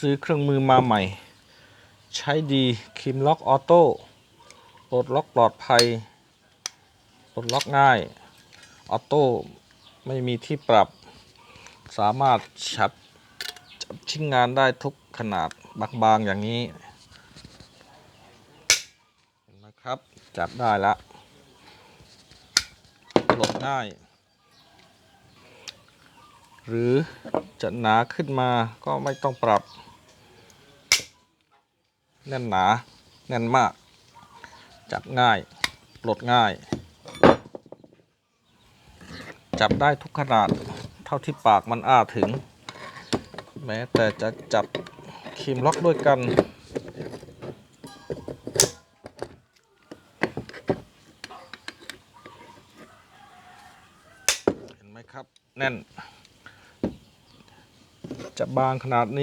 ซื้อเครื่องมือมาใหม่ ใช้ดีคิมล็อกออโต้ปลดล็อกปลอดภัยปลดล็อกง่าย ออโต้ไม่มีที่ปรับ สามารถชับจับชิ้นงานได้ทุกขนาดบางๆอย่างนี้เห็นไหมครับ จับได้แล้วปลดง่าย หรือจะหนาขึ้นมาก็ไม่ต้องปรับ แน่นหนา แน่นมาก จับง่ายปลดง่าย จับได้ทุกขนาดเท่าที่ปากมันอ้าถึง แม้แต่จะจับครีมล็อกด้วยกันเห็นไหมครับ แน่น ចាប់បាងខ្នាតនេះ